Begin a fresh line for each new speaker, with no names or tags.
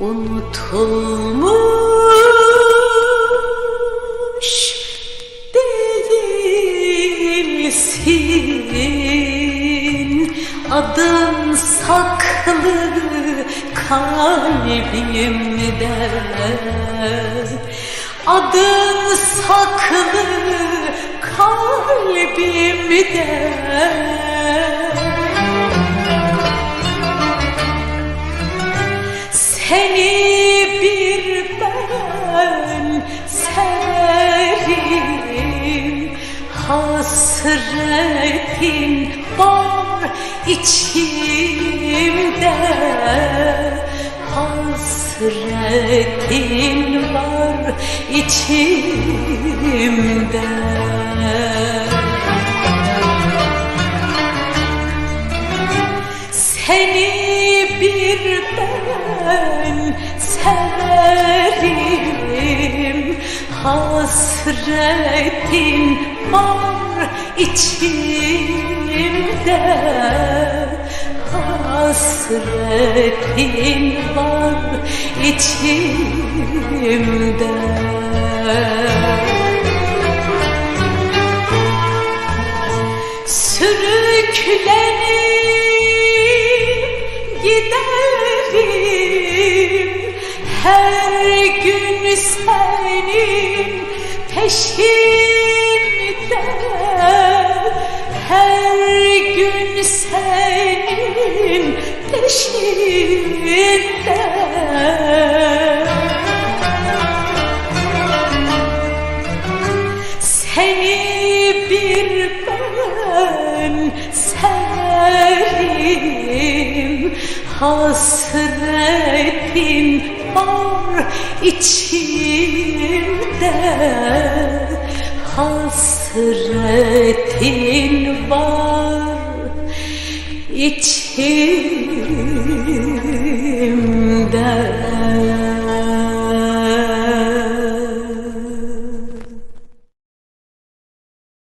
unutulmuş değilsin. Adın saklı kalbimde Adın saklı kalbimde Hasretin var içimde. Hasretin var içimde. Seni bir ben severim. Hasretin var içimde Hasretin var içimde. Sürüklenip giderim. Her gün senin peşinde peşinde Seni bir ben severim Hasretin var içimde Hasretin var içimde